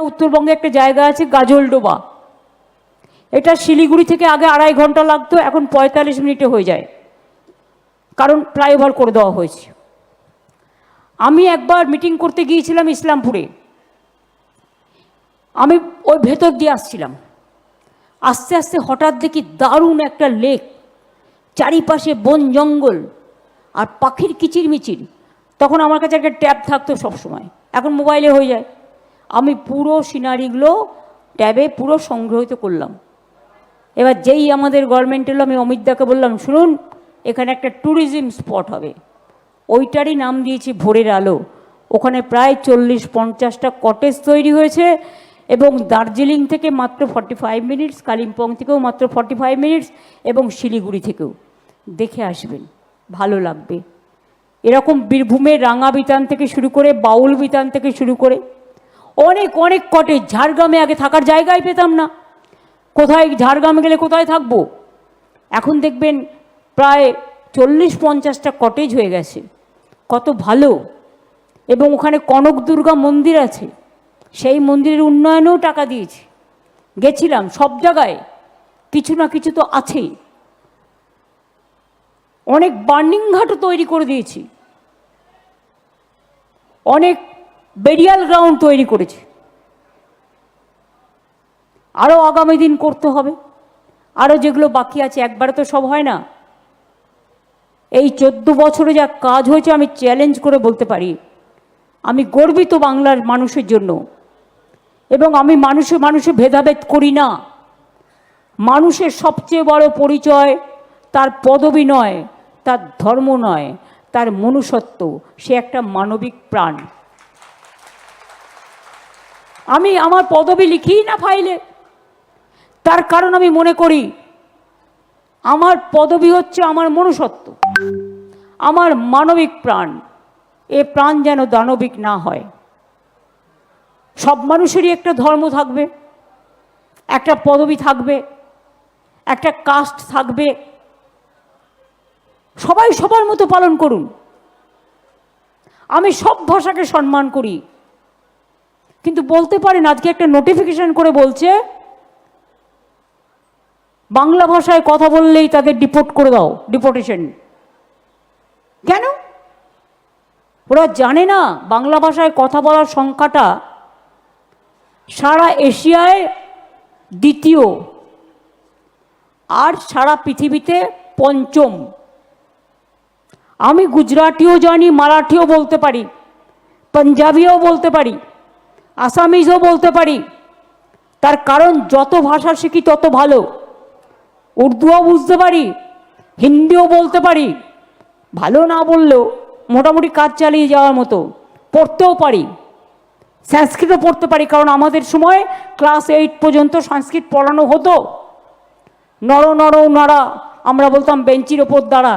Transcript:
উত্তরবঙ্গে একটা জায়গা আছে, গাজলডোবা। এটা শিলিগুড়ি থেকে আগে আড়াই ঘণ্টা লাগতো, এখন পঁয়তাল্লিশ মিনিটে হয়ে যায়। কারণ ফ্লাইওভার করে দেওয়া হয়েছে। আমি একবার মিটিং করতে গিয়েছিলাম ইসলামপুরে। আমি ওই ভেতর দিয়ে আসছিলাম। আস্তে আস্তে হঠাৎ দেখি দারুণ একটা লেক, চারিপাশে বন জঙ্গল আর পাখির কিচিরমিচির। তখন আমার কাছে একটা ট্যাব থাকতো সবসময়। এখন মোবাইলে হয়ে যায়। আমি পুরো সিনারিগুলো ট্যাবে পুরো সংগ্রহিত করলাম। এবার যেই আমাদের গভর্নমেন্ট এলো, আমি অমিতদাকে বললাম, শুনুন, এখানে একটা ট্যুরিজম স্পট হবে। ওইটারই নাম দিয়েছি ভোরের আলো। ওখানে প্রায় চল্লিশ পঞ্চাশটা কটেজ তৈরি হয়েছে এবং দার্জিলিং থেকে মাত্র ফর্টি ফাইভ মিনিটস কালিম্পং থেকেও মাত্র ফর্টি ফাইভ মিনিটস এবং শিলিগুড়ি থেকেও। দেখে আসবেন, ভালো লাগবে। এরকম বীরভূমের রাঙা বিতান থেকে শুরু করে বাউল বিতান থেকে শুরু করে অনেক অনেক কটেজ ঝাড়গ্রামে আগে থাকার জায়গাই পেতাম না। কোথায় ঝাড়গ্রামে গেলে কোথায় থাকব? এখন দেখবেন প্রায় চল্লিশ, পঞ্চাশটা কটেজ হয়ে গেছে। কত ভালো। এবং ওখানে কনক দুর্গা মন্দির আছে। সেই মন্দিরের উন্নয়নেও টাকা দিয়েছি। গেছিলাম সব জায়গায়। কিছু না কিছু তো আছেই। অনেক বার্নিং ঘাটও তৈরি করে দিয়েছি। অনেক বেরিয়াল গ্রাউন্ড তৈরি করেছে। আরও আগামী দিন করতে হবে। আরও যেগুলো বাকি আছে, একবারে তো সব হয় না। এই চোদ্দ বছরে যা কাজ হয়েছে, আমি চ্যালেঞ্জ করে বলতে পারি। আমি গর্বিত বাংলার মানুষের জন্য। এবং আমি মানুষে মানুষে ভেদাভেদ করি না। মানুষের সবচেয়ে বড় পরিচয় তার পদবি নয়, তার ধর্ম নয়, তার মনুষ্যত্ব। সে একটা মানবিক প্রাণ। আমি আমার পদবি লিখি না ফাইলে। তার কারণ আমি মনে করি, আমার পদবি হচ্ছে আমার মনুষ্যত্ব, আমার মানবিক প্রাণ। এ প্রাণ যেন দানবিক না হয়। সব মানুষেরই একটা ধর্ম থাকবে, একটা পদবি থাকবে, একটা কাস্ট থাকবে। সবাই সবার মতো পালন করুন। আমি সব ভাষাকে সম্মান করি। কিন্তু বলতে পারেন, আজকে একটা নোটিফিকেশন করে বলছে, বাংলা ভাষায় কথা বললেই তাদের ডিপোর্ট করে দাও ডিপোর্টেশন কেন? ওরা জানে না, বাংলা ভাষায় কথা বলার সংখ্যাটা সারা এশিয়ায় দ্বিতীয় আর সারা পৃথিবীতে পঞ্চম। আমি গুজরাটিও জানি, মারাঠিও বলতে পারি, পাঞ্জাবিও বলতে পারি। আসামিজও বলতে পারি। তার কারণ যত ভাষা শিখি তত ভালো। উর্দুও বুঝতে পারি, হিন্দিও বলতে পারি। ভালো না বললেও মোটামুটি কাজ চালিয়ে যাওয়ার মতো। পড়তেও পারি। সংস্কৃতও পড়তে পারি, কারণ আমাদের সময় ক্লাস এইট পর্যন্ত সংস্কৃত পড়ানো হতো। নর নর নড়া, আমরা বলতাম বেঞ্চির ওপর দাঁড়া।